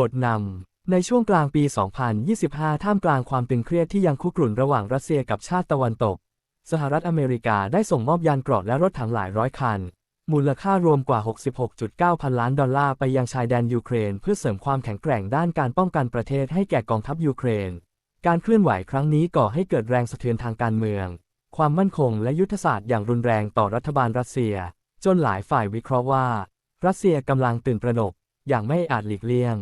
บทนำ ในช่วงกลางปี 2025 ท่ามกลางความตึงเครียดที่ยังคุกรุ่นระหว่างรัสเซียกับชาติตะวันตก สหรัฐอเมริกาได้ส่งมอบยานเกราะและรถถังหลายร้อยคัน มูลค่ารวมกว่า 66.9 พันล้านดอลลาร์ไปยังชายแดนยูเครน เพื่อเสริมความแข็งแกร่งด้านการป้องกันประเทศให้แก่กองทัพยูเครน การเคลื่อนไหวครั้งนี้ก่อให้เกิดแรงสะเทือนทางการเมือง ความมั่นคงและยุทธศาสตร์อย่างรุนแรงต่อรัฐบาลรัสเซีย จนหลายฝ่ายวิเคราะห์ว่า รัสเซียกำลังตื่นตระหนกอย่างไม่อาจหลีกเลี่ยง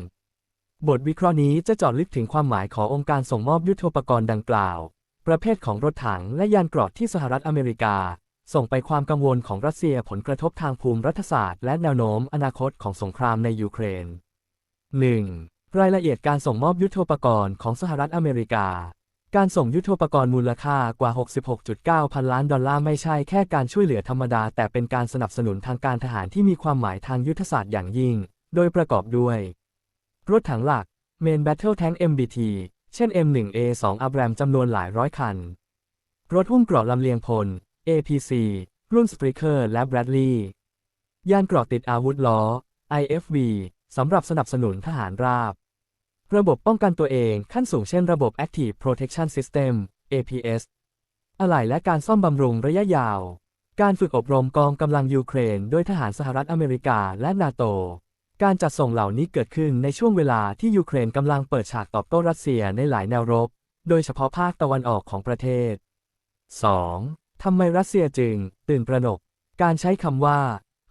บทวิเคราะห์นี้จะเจาะลึกถึงความหมายขององค์การส่งมอบยุทโธปกรณ์ดังกล่าว ประเภทของรถถังและยานเกราะที่สหรัฐอเมริกา ส่งไปความกังวลของรัสเซียผลกระทบทางภูมิรัฐศาสตร์และแนวโน้มอนาคตของสงครามในยูเครน 1. รายละเอียดการส่งมอบยุทโธปกรณ์ของสหรัฐอเมริกา การส่งยุทโธปกรณ์มูลค่ากว่า 66.9 พันล้านดอลลาร์ไม่ใช่แค่การช่วยเหลือธรรมดา แต่เป็นการสนับสนุนทางการทหารที่มีความหมายทางยุทธศาสตร์อย่างยิ่ง โดยประกอบด้วย รถถังหลัก Main Battle Tank MBT เช่น M1A2 Abram จำนวนหลายร้อยคัน รถหุ้มเกราะลำเลียงพล APC รุ่น Spreaker และ Bradley ยานเกราะติดอาวุธล้อ IFV สำหรับสนับสนุนทหารราบ ระบบป้องกันตัวเองขั้นสูงเช่นระบบ Active Protection System APS อะไหล่และการซ่อมบำรุงระยะยาว การฝึกอบรมกองกำลังยูเครนโดยทหารสหรัฐอเมริกาและนาโต การจัดส่งเหล่านี้เกิดขึ้นในช่วงเวลาที่ยูเครนกำลังเปิดฉากตอบโต้รัสเซียในหลายแนวรบ โดยเฉพาะภาคตะวันออกของประเทศ 2. ทำไมรัสเซียจึง ตื่นประหนก การใช้คำว่า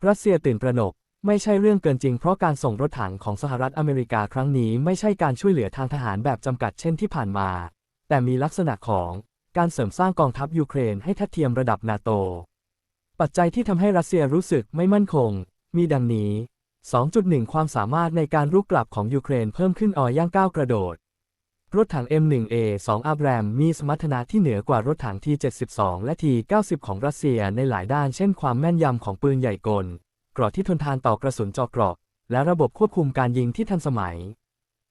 รัสเซียตื่นประหนก ไม่ใช่เรื่องเกินจริงเพราะการส่งรถถังของสหรัฐอเมริกาครั้งนี้ไม่ใช่การช่วยเหลือทางทหารแบบจำกัดเช่นที่ผ่านมา แต่มีลักษณะของการเสริมสร้างกองทัพยูเครนให้ทัดเทียมระดับนาโต ปัจจัยที่ทำให้รัสเซียรู้สึกไม่มั่นคง มีดังนี้ 2.1 ความสามารถในการรุกกลับของยูเครนเพิ่มขึ้นออย่างก้าวกระโดด รถถัง M1A2 อับแรมมีสมรรถนะที่เหนือกว่ารถถัง T72 และ T90 ของรัสเซียในหลายด้าน เช่นความแม่นยำของปืนใหญ่กลเกราะที่ทนทานต่อกระสุนเจาะเกราะ และระบบควบคุมการยิงที่ทันสมัย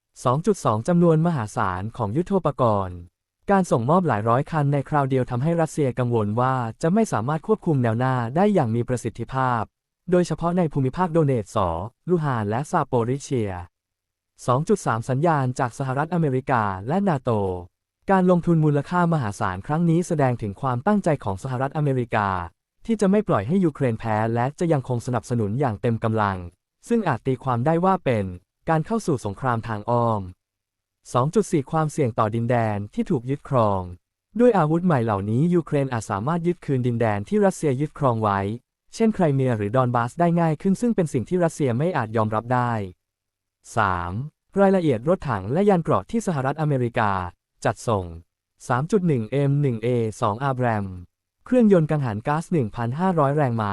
2.2 จำนวนมหาศาลของยุทโธปกรณ์ การส่งมอบหลายร้อยคันในคราวเดียวทำให้รัสเซียกังวลว่าจะไม่สามารถควบคุมแนวหน้าได้อย่างมีประสิทธิภาพ โดยเฉพาะในภูมิภาคโดเนตสอลูฮานและซาโปริเชีย 2.3 สัญญาณจากสหรัฐอเมริกาและนาโต การลงทุนมูลค่ามหาศาลครั้งนี้แสดงถึงความตั้งใจของสหรัฐอเมริกา ที่จะไม่ปล่อยให้ยูเครนแพ้และจะยังคงสนับสนุนอย่างเต็มกำลัง ซึ่งอาจตีความได้ว่าเป็นการเข้าสู่สงครามทางอ้อม 2.4 ความเสี่ยงต่อดินแดนที่ถูกยึดครอง ด้วยอาวุธใหม่เหล่านี้ยูเครนอาจสามารถยึดคืนดินแดนที่รัสเซียยึดครองไว้ เช่นไครเมียหรือดอนบาสได้ง่ายขึ้นซึ่งเป็นสิ่งที่รัสเซียไม่อาจยอมรับได้ 3. รายละเอียดรถถังและยานเกราะที่สหรัฐอเมริกา จัดส่ง 3.1 M1A2 Abram เครื่องยนต์กังหันก๊าซ 1,500 แรงม้า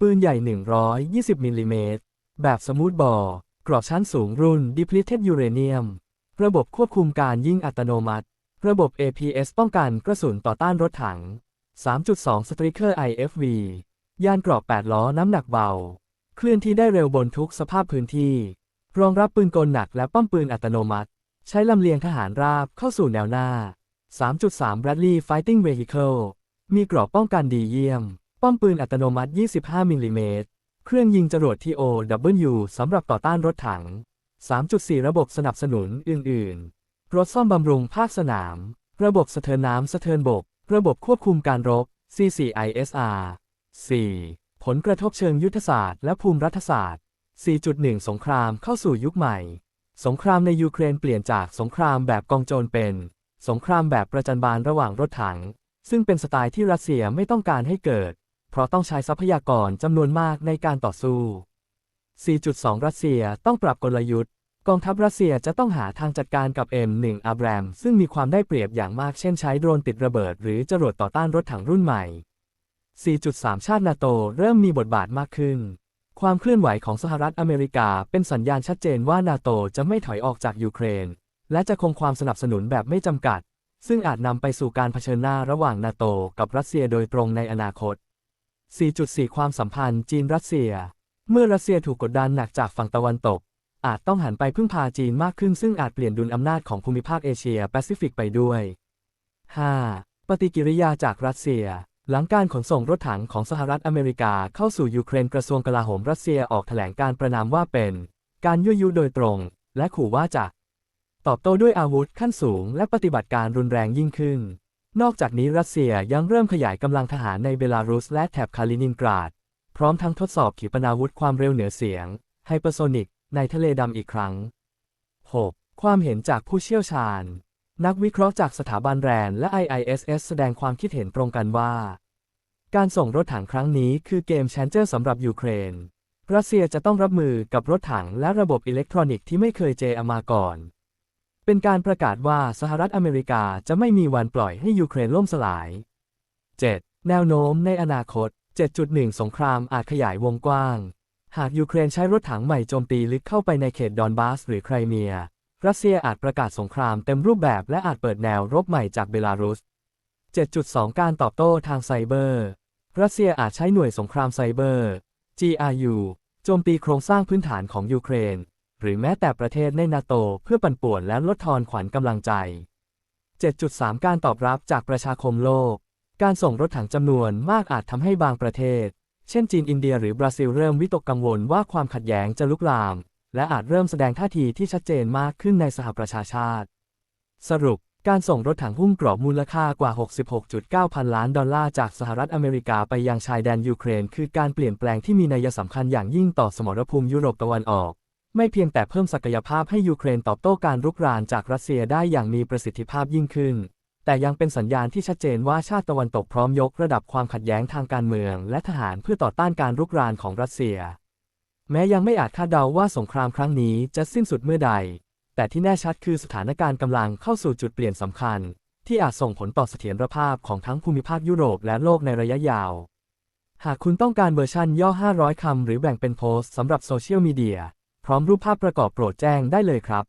ปืนใหญ่ 120 มิลลิเมตร แบบสมูทบอร์กรอบชั้นสูงรุ่น Depleted Uranium ระบบควบคุมการยิงอัตโนมัติ ระบบ APS ป้องกันกระสุนต่อต้านรถถัง 3.2 Striker IFV ยานเกราะ8ล้อน้ำหนักเบา เคลื่อนที่ได้เร็วบนทุกสภาพพื้นที่ รองรับปืนกลหนักและป้อมปืนอัตโนมัติ ใช้ลำเลียงทหารราบเข้าสู่แนวหน้า 3.3 Bradley Fighting Vehicle มีกรอบป้องกันดีเยี่ยม ป้อมปืนอัตโนมัติ 25 มิลลิเมตร เครื่องยิงจรวด TOW สำหรับต่อต้านรถถัง 3.4 ระบบสนับสนุนอื่น ๆ รถซ่อมบำรุงภาคสนาม ระบบสะเทินน้ำสะเทินบก ระบบควบคุมการรบ C4ISR 4. ผลกระทบเชิงยุทธศาสตร์และภูมิรัฐศาสตร์ 4.1 สงครามเข้าสู่ยุคใหม่ สงครามในยูเครนเปลี่ยนจากสงครามแบบกองโจรเป็น สงครามแบบประจันบานระหว่างรถถัง ซึ่งเป็นสไตล์ที่รัสเซียไม่ต้องการให้เกิด เพราะต้องใช้ทรัพยากรจำนวนมากในการต่อสู้ 4.2 รัสเซียต้องปรับกลยุทธ์ กองทัพรัสเซียจะต้องหาทางจัดการกับ M1 อับแรมซึ่งมีความได้เปรียบอย่างมากเช่นใช้โดรนติดระเบิด หรือจรวดต่อต้านรถถังรุ่นใหม่ 4.3 ชาตินาโตเริ่มมีบทบาทมากขึ้น ความเคลื่อนไหวของสหรัฐอเมริกาเป็นสัญญาณชัดเจนว่านาโตจะไม่ถอยออกจากยูเครน และจะคงความสนับสนุนแบบไม่จำกัด ซึ่งอาจนำไปสู่การเผชิญหน้าระหว่างนาโตกับรัสเซียโดยตรงในอนาคต 4.4 ความสัมพันธ์จีนรัสเซีย เมื่อรัสเซียถูกกดดันหนักจากฝั่งตะวันตก อาจต้องหันไปพึ่งพาจีนมากขึ้น ซึ่งอาจเปลี่ยนดุลอำนาจของภูมิภาคเอเชียแปซิฟิกไปด้วย 5. ปฏิกิริยาจากรัสเซีย หลังการขนส่งรถถังของสหรัฐอเมริกาเข้าสู่ยูเครนกระทรวงกลาโหมรัสเซียออกแถลงการประนามว่าเป็น การยั่วยุโดยตรง และขู่ว่าจะ ตอบโต้ด้วยอาวุธขั้นสูง และปฏิบัติการรุนแรงยิ่งขึ้น นอกจากนี้รัสเซียยังเริ่มขยายกำลังทหารในเบลารุสและแถบคาลินินกราด พร้อมทั้งทดสอบขีปนาวุธความเร็วเหนือเสียงไฮเปอร์โซนิกในทะเลดำอีกครั้ง 6. ความเห็นจากผู้เชี่ยวชาญ นักวิเคราะห์จากสถาบันแรนและ IISS แสดงความคิดเห็นตรงกันว่า การส่งรถถังครั้งนี้คือเกมแชนเจอร์สำหรับยูเครน รัสเซียจะต้องรับมือกับรถถังและระบบอิเล็กทรอนิกส์ที่ไม่เคยเจอมาก่อน เป็นการประกาศว่าสหรัฐอเมริกาจะไม่มีวันปล่อยให้ยูเครนล่มสลาย 7. แนวโน้มในอนาคต 7.1 สงครามอาจขยายวงกว้าง หากยูเครนใช้รถถังใหม่โจมตีลึกเข้าไปในเขตดอนบาสหรือไครเมีย รัสเซียอาจประกาศสงครามเต็มรูปแบบและอาจเปิดแนวรบใหม่จากเบลารุส 7.2 การตอบโต้ทางไซเบอร์ รัสเซียอาจใช้หน่วยสงครามไซเบอร์ GRU โจมตีโครงสร้างพื้นฐานของยูเครน หรือแม้แต่ประเทศในนาโตเพื่อปั่นป่วนและลดทอนขวัญกำลังใจ 7.3 การตอบรับจากประชาคมโลก การส่งรถถังจำนวนมากอาจทำให้บางประเทศ เช่นจีนอินเดียหรือบราซิลเริ่มวิตกกังวลว่าความขัดแย้งจะลุกลาม และอาจเริ่มแสดงท่าทีที่ชัดเจนมากขึ้นในสหประชาชาติ สรุป การส่งรถถังหุ้มกรอบมูลค่ากว่า 66.9 พันล้านดอลลาร์จากสหรัฐอเมริกาไปยังชายแดนยูเครน คือการเปลี่ยนแปลงที่มีนัยสำคัญอย่างยิ่งต่อสมรภูมิยุโรปตะวันออก ไม่เพียงแต่เพิ่มศักยภาพให้ยูเครนตอบโต้การรุกรานจากรัสเซียได้อย่างมีประสิทธิภาพยิ่งขึ้นแต่ยังเป็นสัญญาณที่ชัดเจนว่าชาติตะวันตกพร้อมยกระดับความขัดแย้งทางการเมือง และทหารเพื่อต่อต้านการรุกรานของรัสเซีย แม้ยังไม่อาจคาดเดาว่าสงครามครั้งนี้จะสิ้นสุดเมื่อใด แต่ที่แน่ชัดคือสถานการณ์กำลังเข้าสู่จุดเปลี่ยนสำคัญ ที่อาจส่งผลต่อเสถียรภาพของทั้งภูมิภาคยุโรปและโลกในระยะยาว หากคุณต้องการเวอร์ชันย่อ 500 คำหรือแบ่งเป็นโพสต์สำหรับโซเชียลมีเดียพร้อมรูปภาพประกอบโปรดแจ้งได้เลยครับ